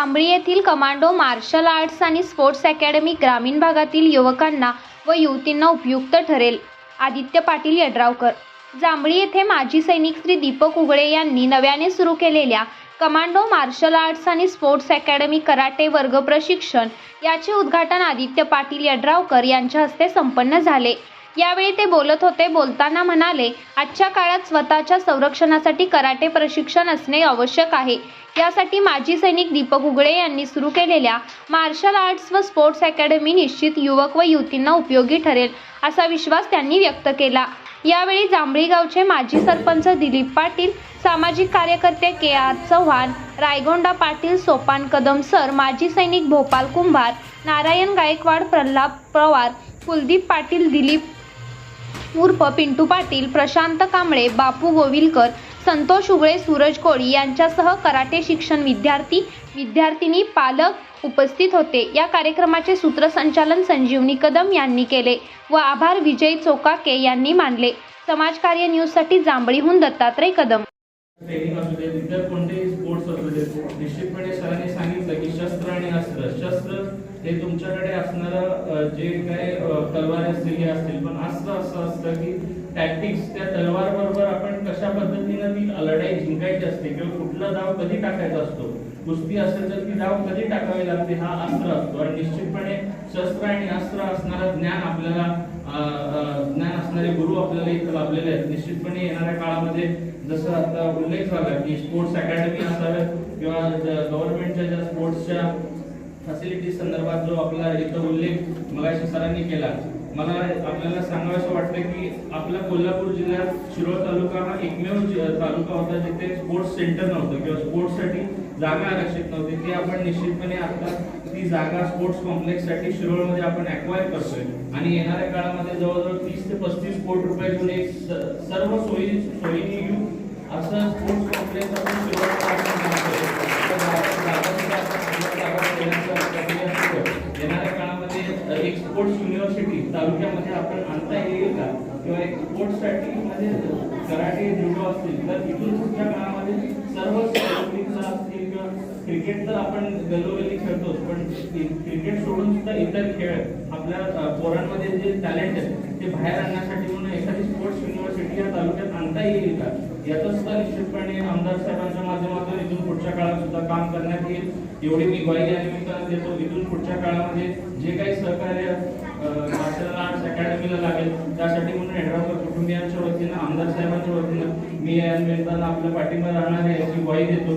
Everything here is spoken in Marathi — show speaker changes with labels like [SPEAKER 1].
[SPEAKER 1] जांभळी येथील कमांडो मार्शल आर्ट्स आणि स्पोर्ट्स अकॅडमी ग्रामीण भागातील युवकांना व युवतींना उपयुक्त ठरेल. आदित्य पाटील यड्रावकर. जांभळी येथे माजी सैनिक श्री दीपक उगळे यांनी नव्याने सुरू केलेल्या कमांडो मार्शल आर्ट्स आणि स्पोर्ट्स अकॅडमी कराटे वर्ग प्रशिक्षण याचे उद्घाटन आदित्य पाटील यड्रावकर यांच्या हस्ते संपन्न झाले. यावेळी ते बोलत होते बोलताना म्हणाले आजच्या काळात स्वतःच्या संरक्षणासाठी कराटे प्रशिक्षण असणे आवश्यक आहे. यासाठी माजी सैनिक दीपक उगळे यांनी सुरू केलेल्या मार्शल आर्ट्स व स्पोर्ट्स अकॅडमी निश्चित युवक व युवतींना उपयोगी ठरेल असा विश्वास त्यांनी व्यक्त केला. यावेळी जांभळी गावचे माजी सरपंच दिलीप पाटील सामाजिक कार्यकर्ते K R Chavan Raigonda Patil Sopan Kadam sir माजी सैनिक भोपाल कुंभार नारायण गायकवाड प्रल्हाद पवार कुलदीप पाटील दिलीप उर्फ पिंटू पाटील प्रशांत कांबळे बापू गोविलकर संतोष उगळे सूरज कोळी यांच्यासह कराटे शिक्षण विद्यार्थी विद्यार्थिनी पालक उपस्थित होते. या कार्यक्रमाचे सूत्रसंचालन संजीवनी कदम यांनी केले व आभार विजय चोकाके यांनी मानले. समाजकार्य न्यूजसाठी जांभळीहून दत्तात्रय कदम.
[SPEAKER 2] ट्रेनिंग निश्चितपणे सरांनी सांगितलं की शस्त्र आणि अस्त्र. शस्त्र हे तुमच्याकडे असणारं जे काही तलवार असतील हे असतील पण अस्त्र असं असतं की टॅक्टिक्स त्या तलवार बरोबर आपण कशा पद्धतीनं ती लढाई जिंकायची असते किंवा कुठला दाव कधी टाकायचा असतो. कुस्ती असेल तर ती डाव कधी टाकावी लागते? हा अस्त्र असतो. आणि निश्चितपणे शस्त्र आणि अस्त्र असणारं ज्ञान आपल्याला ज्ञान असणारे गुरु आपल्याला इथं लाभलेले आहेत. निश्चितपणे येणाऱ्या काळामध्ये जसं आता उल्लेख झाला की स्पोर्ट्स अकॅडमी असाव्यात फॅसिलिटी संदर्भात जो आपला इथं उल्लेख मगाशी सरांनी केला मला आपल्याला सांगावंसं वाटतं की आपल्या कोल्हापूर जिल्ह्यात शिरोळ तालुका हा एकमेव तालुका होता जिथे स्पोर्ट्स सेंटर नव्हतं किंवा स्पोर्ट्ससाठी जागा आरक्षित नव्हती. ती आपण निश्चितपणे आता ती जागा स्पोर्ट्स कॉम्प्लेक्ससाठी शिरोळमध्ये आपण अक्वायर करतोय. आणि येणाऱ्या काळामध्ये जवळजवळ तीस ते पस्तीस कोटी रुपये घेऊन एक सर्व सोयी सोयीने येऊ असं स्पोर्ट्स कॉम्प्लेक्स आपण शिरोळमध्ये आपण बांधतोय. त्या जागा- जागांची आपण आपल्या जागा देण्याचा प्रक्रिया सुरू आहे. येणाऱ्या काळामध्ये अ, एक स्पोर्ट्स युनिव्हर्सिटी तालुक्यामध्ये आपण आणता येईल का? किंवा एक स्पोर्ट्ससाठी म्हणजे कराटे जुडो असतील तर इथून पुढच्या काळामध्ये सर्व ऑलिम्पिकला असतील किंवा क्रिकेट तर आपण गलोगली खेळतोच पण क्रिकेट सोडून सुद्धा इतर खेळ आपल्या पोरांमध्ये जे टॅलेंट आहे ते बाहेर आणण्यासाठी म्हणून एखादी स्पोर्ट्स युनिव्हर्सिटी या तालुक्यात आणता येईल का? याचं सुद्धा निश्चितपणे आमदार साहेबांच्या माध्यमातून इथून पुढच्या काळात सुद्धा काम करण्यात येईल. एवढी मी ग्वाही या निमित्तानं देतो. इथून पुढच्या काळामध्ये जे काही सहकार्य मार्शल आर्ट्स अकॅडमीला लागेल त्यासाठी म्हणून हेडरावकर कुटुंबियांच्या वतीनं आमदार साहेबांच्या वतीनं मी या निमित्तानं आपल्या पाठिंबा राहणार आहे याची ग्वाही देतो.